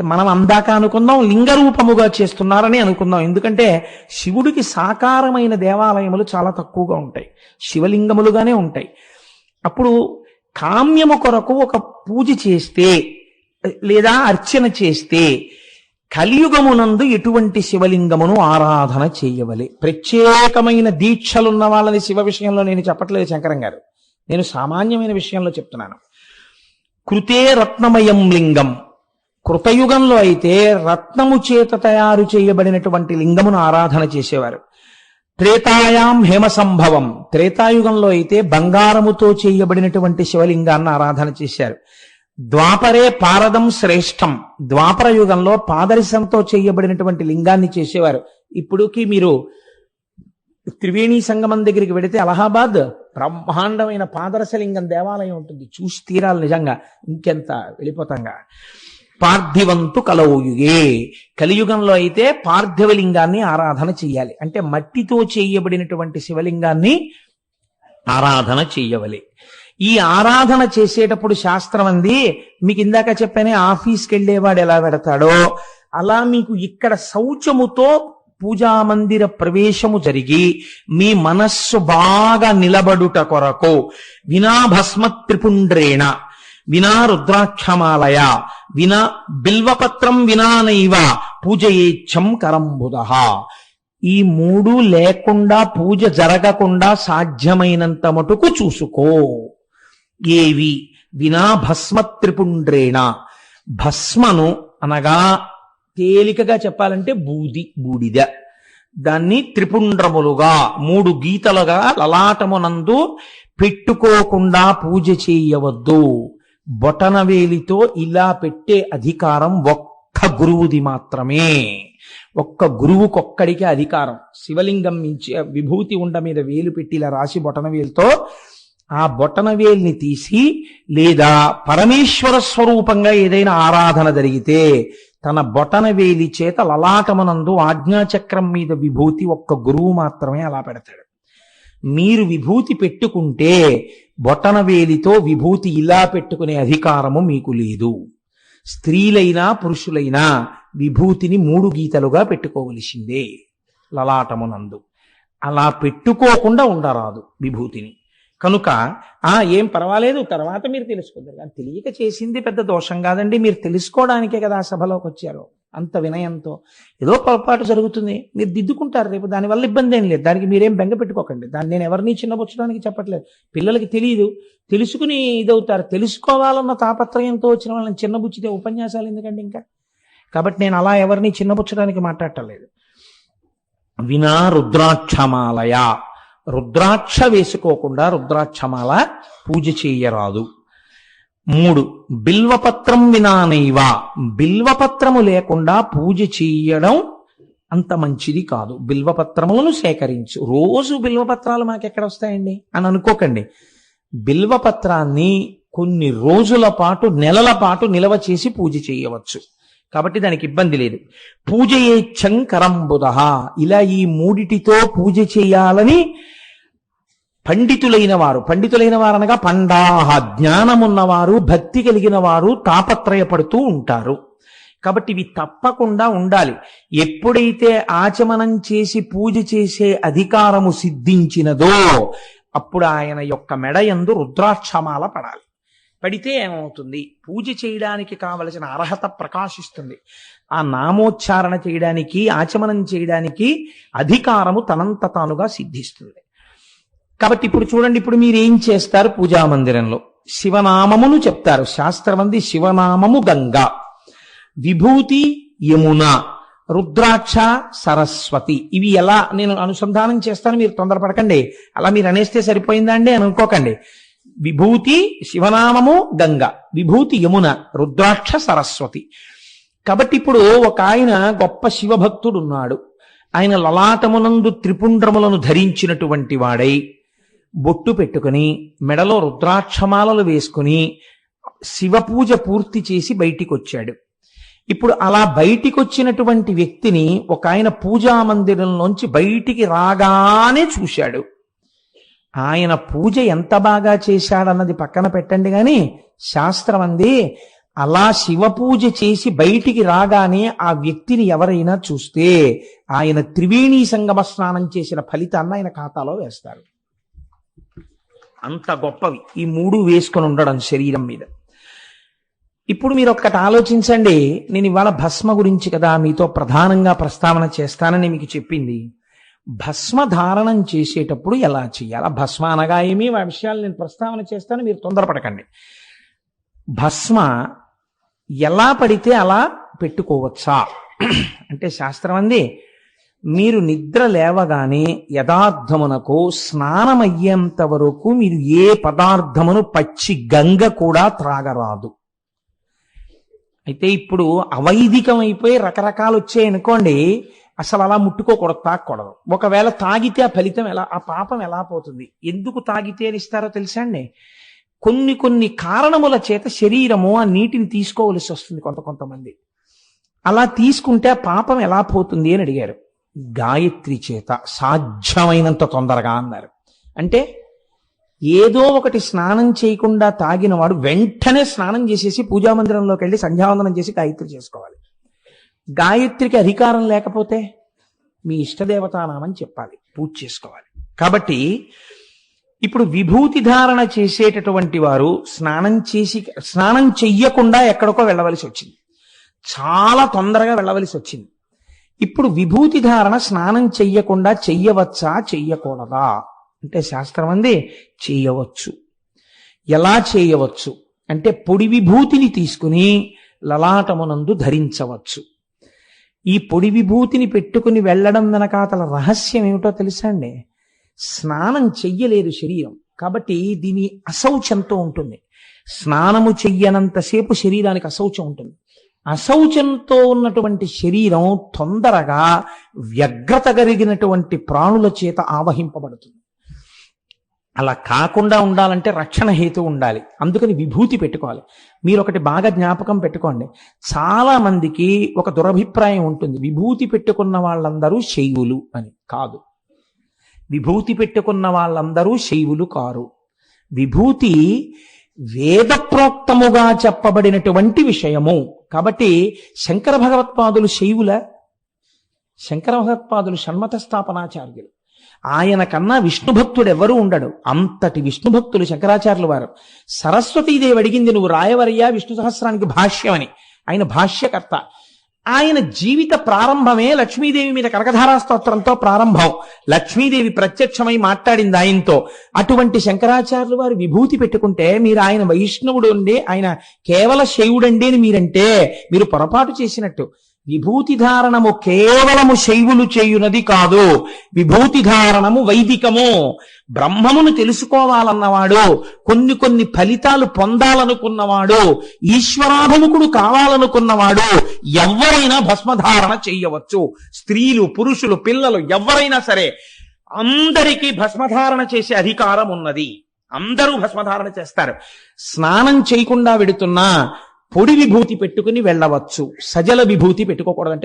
మనం అందాక అనుకుందాం లింగ రూపముగా చేస్తున్నారని అనుకుందాం. ఎందుకంటే శివుడికి సాకారమైన దేవాలయములు చాలా తక్కువగా ఉంటాయి. శివలింగములుగానే ఉంటాయి. అప్పుడు కామ్యము కొరకు ఒక పూజ చేస్తే లేదా అర్చన చేస్తే కలియుగమునందు ఎటువంటి శివలింగమును ఆరాధన చేయవలే. ప్రత్యేకమైన దీక్షలున్న వాళ్ళని శివ విషయంలో నేను చెప్పట్లేదు శంకరం గారు. నేను సామాన్యమైన విషయంలో చెప్తున్నాను. కృతే రత్నమయం లింగం. కృతయుగంలో అయితే రత్నము చేత తయారు చేయబడినటువంటి లింగమును ఆరాధన చేసేవారు. త్రేతాయాం హేమ సంభవం. త్రేతాయుగంలో అయితే బంగారముతో చేయబడినటువంటి శివలింగాన్ని ఆరాధన చేశారు. ద్వాపరే పారదం శ్రేష్టం. ద్వాపర యుగంలో పాదరిశంతో చేయబడినటువంటి లింగాన్ని చేసేవారు. ఇప్పుడుకి మీరు త్రివేణి సంగమం దగ్గరికి వెడితే అలహాబాద్ బ్రహ్మాండమైన పాదరసలింగం దేవాలయం ఉంటుంది. చూసి తీరాలి నిజంగా. ఇంకెంత వెళ్ళిపోతాంగా. పార్థివంతు కలవుయుగే కలియుగంలో అయితే పార్థివలింగాన్ని ఆరాధన చెయ్యాలి. అంటే మట్టితో చేయబడినటువంటి శివలింగాన్ని ఆరాధన చెయ్యవలి. ఈ ఆరాధన చేసేటప్పుడు శాస్త్రం అంది మీకు ఇందాక చెప్పానే ఆఫీస్కి వెళ్ళేవాడు ఎలా పెడతాడో? అలా మీకు ఇక్కడ శౌచముతో పూజా మందిర ప్రవేశము జరిగి మీ మనస్సు బాగా నిలబడుట కొరకు వినాభస్మ త్రిపుండ్రేణ వినా రుద్రాక్షమాలయ వినా బిల్వపత్రం వినానైవ పూజయేచ్ఛం కరంబుద ఈ మూడు లేకుండా పూజ జరగకుండా సాధ్యమైనంత మటుకు చూసుకో. ఏవి? వినా భస్మ త్రిపుండ్రేణ భస్మను అనగా తేలికగా చెప్పాలంటే బూది బూడిద. దాన్ని త్రిపుండ్రములుగా మూడు గీతలుగా లలాటమునందు పెట్టుకోకుండా పూజ చేయవద్దు. బొటనవేలితో ఇలా పెట్టే అధికారం ఒక్క గురువుది మాత్రమే. ఒక్క గురువుకొక్కడికే అధికారం. శివలింగం మించి విభూతి ఉండ మీద వేలు పెట్టి ఇలా రాసి బొటనవేలుతో ఆ బొటనవేల్ని తీసి లేదా పరమేశ్వర స్వరూపంగా ఏదైనా ఆరాధన జరిగితే తన బొటనవేలి చేత లలాటమనందు ఆజ్ఞాచక్రం మీద విభూతి ఒక్క గురువు మాత్రమే అలా పెడతాడు. మీరు విభూతి పెట్టుకుంటే బొటనవేలితో విభూతి ఇలా పెట్టుకునే అధికారము మీకు లేదు. స్త్రీలైనా పురుషులైనా విభూతిని మూడు గీతలుగా పెట్టుకోవలసిందే లలాటమునందు. అలా పెట్టుకోకుండా ఉండరాదు విభూతిని. కనుక ఆ ఏం పర్వాలేదు తర్వాత మీరు తెలుసుకుంటారు కానీ తెలియక చేసింది పెద్ద దోషం కాదండి మీరు తెలుసుకోవడానికే కదా ఆ సభలోకి వచ్చారు. అంత వినయంతో ఏదో పొరపాటు జరుగుతుంది. మీరు దిద్దుకుంటారు రేపు దానివల్ల ఇబ్బంది ఏం లేదు. దానికి మీరేం బెంగ పెట్టుకోకండి. దాన్ని నేను ఎవరిని చిన్నపుచ్చడానికి చెప్పట్లేదు. పిల్లలకి తెలియదు. తెలుసుకుని ఇదవుతారు. తెలుసుకోవాలన్న తాపత్రయంతో వచ్చిన వాళ్ళని చిన్నబుచ్చితే ఉపన్యాసాలు ఎందుకండి ఇంకా? కాబట్టి నేను అలా ఎవరిని చిన్నపుచ్చడానికి మాట్లాడటలేదు. వినా రుద్రాక్షమాలయ. రుద్రాక్ష వేసుకోకుండా రుద్రాక్షమాల పూజ చేయరాదు. మూడు బిల్వపత్రం వినానైవ బిల్వపత్రము లేకుండా పూజ చేయడం అంత మంచిది కాదు. బిల్వపత్రములను సేకరించు. రోజు బిల్వపత్రాలు మాకు ఎక్కడ వస్తాయండి? అని అనుకోకండి. బిల్వపత్రాన్ని కొన్ని రోజుల పాటు నెలల పాటు నిలవ చేసి పూజ చేయవచ్చు. కాబట్టి దానికి ఇబ్బంది లేదు. పూజ ఏ కరంబుధ ఇలా ఈ మూడిటితో పూజ చేయాలని పండితులైన వారు పండితులైన వారనగా పండాహ జ్ఞానమున్నవారు భక్తి కలిగిన వారు తాపత్రయపడుతూ ఉంటారు. కాబట్టి ఇవి తప్పకుండా ఉండాలి. ఎప్పుడైతే ఆచమనం చేసి పూజ చేసే అధికారము సిద్ధించినదో అప్పుడు ఆయన యొక్క మెడ ఎందు రుద్రాక్షమాల పడాలి. పడితే ఏమవుతుంది? పూజ చేయడానికి కావలసిన అర్హత ప్రకాశిస్తుంది. ఆ నామోచ్చారణ చేయడానికి ఆచమనం చేయడానికి అధికారము తనంత తానుగా సిద్ధిస్తుంది. కాబట్టి ఇప్పుడు చూడండి ఇప్పుడు మీరు ఏం చేస్తారు పూజా మందిరంలో? శివనామమును చెప్తారు. శాస్త్రమంది శివనామము గంగా. విభూతి యమున రుద్రాక్ష సరస్వతి. ఇవి ఎలా నేను అనుసంధానం చేస్తాను మీరు తొందరపడకండి. అలా మీరు అనేస్తే సరిపోయిందా అండి అని అనుకోకండి. విభూతి శివనామము గంగ. విభూతి యమున రుద్రాక్ష సరస్వతి. కాబట్టి ఇప్పుడు ఒక ఆయన గొప్ప శివభక్తుడు ఉన్నాడు ఆయన లలాటమునందు త్రిపుండ్రములను ధరించినటువంటి వాడై బొట్టు పెట్టుకుని మెడలో రుద్రాక్షమాలలు వేసుకుని శివపూజ పూర్తి చేసి బయటికి వచ్చాడు ఇప్పుడు అలా బయటికి వచ్చినటువంటి వ్యక్తిని ఒక ఆయన పూజా మందిరంలోంచి బయటికి రాగానే చూశాడు. ఆయన పూజ ఎంత బాగా చేశాడన్నది పక్కన పెట్టండి కానీ శాస్త్రం అంది అలా శివ పూజ చేసి బయటికి రాగానే ఆ వ్యక్తిని ఎవరైనా చూస్తే ఆయన త్రివేణీ సంగమ స్నానం చేసిన ఫలితాన్ని ఆయన ఖాతాలో వేస్తారు. అంత గొప్పవి. ఈ మూడు వేసుకొని ఉండడం శరీరం మీద. ఇప్పుడు మీరు ఒక్కటి ఆలోచించండి నేను ఇవాళ భస్మ గురించి కదా మీతో ప్రధానంగా ప్రస్తావన చేస్తానని మీకు చెప్పింది. భస్మ ధారణం చేసేటప్పుడు ఎలా చేయాలి? భస్మ అనగా ఏమి? ఆ విషయాలు నేను ప్రస్తావన చేస్తాను మీరు తొందరపడకండి. భస్మ ఎలా పడితే అలా పెట్టుకోవచ్చా? అంటే శాస్త్రం అంది మీరు నిద్ర లేవగానే యథార్థమునకు స్నానమయ్యేంత వరకు మీరు ఏ పదార్థమును పచ్చి గంగ కూడా త్రాగరాదు. అయితే ఇప్పుడు అవైదికమైపోయి అయిపోయి రకరకాలు వచ్చాయనుకోండి అసలు అలా ముట్టుకోకూడదు తాగకూడదు ఒకవేళ తాగితే ఆ ఫలితం ఎలా ఆ పాపం ఎలా పోతుంది? ఎందుకు తాగితే అని ఇస్తారో తెలుసా అండి? కొన్ని కొన్ని కారణముల చేత శరీరము ఆ నీటిని తీసుకోవలసి వస్తుంది కొంత కొంతమంది. అలా తీసుకుంటే పాపం ఎలా పోతుంది అని అడిగారు. గాయత్రి చేత సాధ్యమైనంత తొందరగా అన్నారు. అంటే ఏదో ఒకటి స్నానం చేయకుండా తాగిన వాడు వెంటనే స్నానం చేసేసి పూజామందిరంలోకి వెళ్ళి సంధ్యావందనం చేసి గాయత్రి చేసుకోవాలి. గాయత్రికి అధికారం లేకపోతే మీ ఇష్టదేవతానామని చెప్పాలి. పూజ చేసుకోవాలి. కాబట్టి ఇప్పుడు విభూతి ధారణ చేసేటటువంటి వారు స్నానం చేసి స్నానం చెయ్యకుండా ఎక్కడికో వెళ్ళవలసి వచ్చింది. చాలా తొందరగా వెళ్ళవలసి వచ్చింది. ఇప్పుడు విభూతి ధారణ స్నానం చెయ్యకుండా చెయ్యవచ్చా చెయ్యకూడదా? అంటే శాస్త్రం అంది చేయవచ్చు. ఎలా చేయవచ్చు? అంటే పొడి విభూతిని తీసుకుని లలాటమునందు ధరించవచ్చు. ఈ పొడి విభూతిని పెట్టుకుని వెళ్ళడం వెనకాతల రహస్యం ఏమిటో తెలుసా అండి? స్నానం చెయ్యలేదు శరీరం. కాబట్టి దీని అశౌచంతో ఉంటుంది. స్నానము చెయ్యనంతసేపు శరీరానికి అశౌచం ఉంటుంది. అశౌచంతో ఉన్నటువంటి శరీరం తొందరగా వ్యగ్రత కలిగినటువంటి ప్రాణుల చేత ఆవహింపబడుతుంది. అలా కాకుండా ఉండాలంటే రక్షణ హేతు ఉండాలి. అందుకని విభూతి పెట్టుకోవాలి. మీరు ఒకటి బాగా జ్ఞాపకం పెట్టుకోండి. చాలా మందికి ఒక దురభిప్రాయం ఉంటుంది. విభూతి పెట్టుకున్న వాళ్ళందరూ శైవులు అని కాదు. విభూతి పెట్టుకున్న వాళ్ళందరూ శైవులు కారు. విభూతి వేదప్రోక్తముగా చెప్పబడినటువంటి విషయము కాబట్టి శంకర భగవత్పాదులు శైవుల శంకర భగవత్పాదులు షణ్మత స్థాపనాచార్యులు. ఆయన కన్నా విష్ణుభక్తుడు ఎవరు ఉండడు. అంతటి విష్ణుభక్తులు శంకరాచార్యులు వారు. సరస్వతీదేవి అడిగింది నువ్వు రాయవరయ్యా విష్ణు సహస్రానికి భాష్యమని. ఆయన భాష్యకర్త. ఆయన జీవిత ప్రారంభమే లక్ష్మీదేవి మీద కనకధారా స్తోత్రంతో ప్రారంభం. లక్ష్మీదేవి ప్రత్యక్షమై మాట్లాడింది ఆయనతో. అటువంటి శంకరాచార్యులు వారు విభూతి పెట్టుకుంటే మీరు ఆయన వైష్ణవుడు అండి ఆయన కేవల శైవుడండి అని మీరంటే మీరు పొరపాటు చేసినట్టు. విభూతి ధారణము కేవలము శైవులు చేయునది కాదు. విభూతి ధారణము వైదికము. బ్రహ్మమును తెలుసుకోవాలన్నవాడు కొన్ని కొన్ని ఫలితాలు పొందాలనుకున్నవాడు ఈశ్వరాభిముఖుడు కావాలనుకున్నవాడు ఎవరైనా భస్మధారణ చెయ్యవచ్చు స్త్రీలు పురుషులు పిల్లలు ఎవరైనా సరే అందరికీ భస్మధారణ చేసే అధికారం ఉన్నది అందరూ భస్మధారణ చేస్తారు. స్నానం చేయకుండా వెడుతున్నా పొడి విభూతి పెట్టుకుని వెళ్ళవచ్చు. సజల విభూతి పెట్టుకోకూడదంటే